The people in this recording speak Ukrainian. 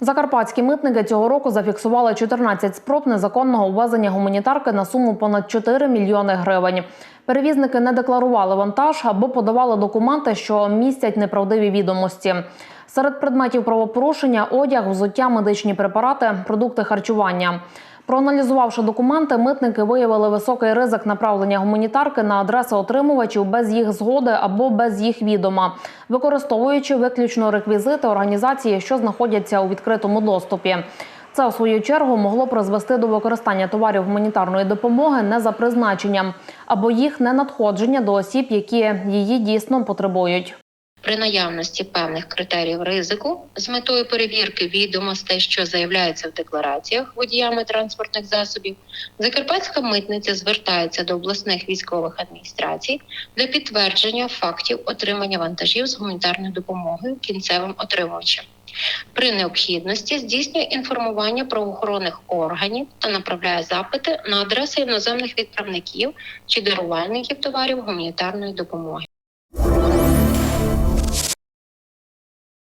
Закарпатські митники цього року зафіксували 14 спроб незаконного ввезення гуманітарки на суму понад 4 мільйони гривень. Перевізники не декларували вантаж або подавали документи, що містять неправдиві відомості. Серед предметів правопорушення одяг, взуття, медичні препарати, продукти харчування. Проаналізувавши документи, митники виявили високий ризик направлення гуманітарки на адреси отримувачів без їх згоди або без їх відома, використовуючи виключно реквізити організації, що знаходяться у відкритому доступі. Це у свою чергу могло призвести до використання товарів гуманітарної допомоги не за призначенням або їх ненадходження до осіб, які її дійсно потребують. При наявності певних критеріїв ризику з метою перевірки відомостей, що заявляються в деклараціях водіями транспортних засобів, Закарпатська митниця звертається до обласних військових адміністрацій для підтвердження фактів отримання вантажів з гуманітарною допомогою кінцевим отримувачам. При необхідності здійснює інформування правоохоронних органів та направляє запити на адреси іноземних відправників чи дарувальників товарів гуманітарної допомоги.